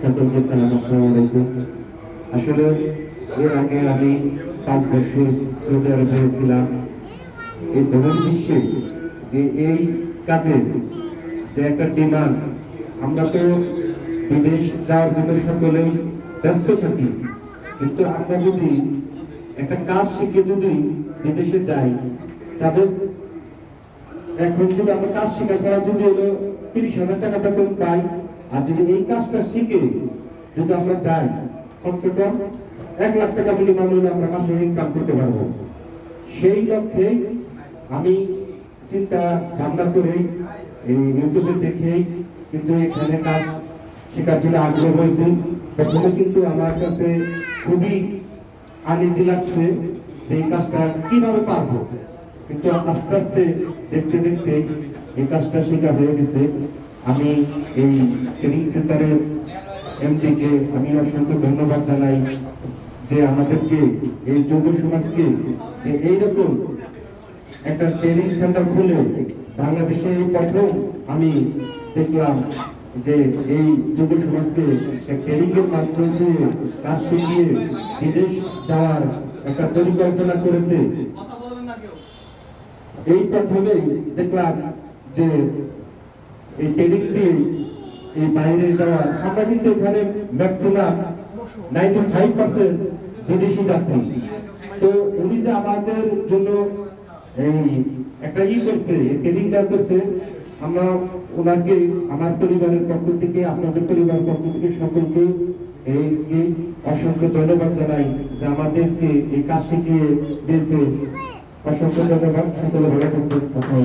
সকলকে সালাম আসসালামু আসলে এর আগে আমি পাঁচ বছর সৌদি আরবে ছিলাম এই ধরনের বিশ্বে যে এই কাজে যে একটা ডিমান্ড আমরা তো বিদেশ যাওয়ার জন্য সকলেই ব্যস্ত থাকি। কিন্তু আমরা যদি একটা কাজ শিখে যদি বিদেশে যাই সাপোজ এখন যদি আমরা কাজ শেখা ছাড়া যদি হলো তিরিশ হাজার টাকা বেতন পাই আর যদি এই কাজটা শিখে যদি আমরা যাই, কমসে কম এক লাখ টাকা মিনিমাম হলে আমরা মাসে ইনকাম করতে পারব। সেই লক্ষ্যে আমি চিন্তা ভাবনা করে এই ইউটিউবে দেখেই কিন্তু এখানে কাজ শেখার জন্য আগ্রহ হয়েছে। প্রথমে কিন্তু আমার কাছে খুবই আনিজি লাগছে এই কাজটা কীভাবে পারব। কিন্তু আস্তে আস্তে দেখতে দেখতে এই কাজটা শেখা হয়ে গেছে। আমি এই ট্রেনিং সেন্টারের এমডি কে আমি অসংখ্য ধন্যবাদ জানাই যে আমাদেরকে এই যুব সমাজকে যে এইরকম একটা ট্রেনিং সেন্টার খুলে বাংলাদেশে এই প্রথম আমি দেখলাম যে এই যুব সমাজকে ট্রেনিং এর মাধ্যমে দিয়ে কাজ শিখিয়ে বিদেশ যাওয়ার একটা পরিকল্পনা করেছে। এই প্রথমেই দেখলাম যে এই ট্রেনিং এই বাইরে যাওয়ার আমরা কিন্তু এখানে ম্যাক্সিমাম নাইনটি ফাইভ পার্সেন্ট বিদেশি যাত্রী। তো উনি যে আমাদের জন্য এই একটা ই করছে ট্রেনিংটা করছে, আমরা ওনাকে, আমার পরিবারের পক্ষ থেকে, আপনাদের পরিবারের পক্ষ থেকে সকলকে এই অসংখ্য ধন্যবাদ জানাই যে আমাদেরকে এই কাজ শিখিয়ে দিয়েছে। অসংখ্য ধন্যবাদ, সকলে ভালো থাকবেন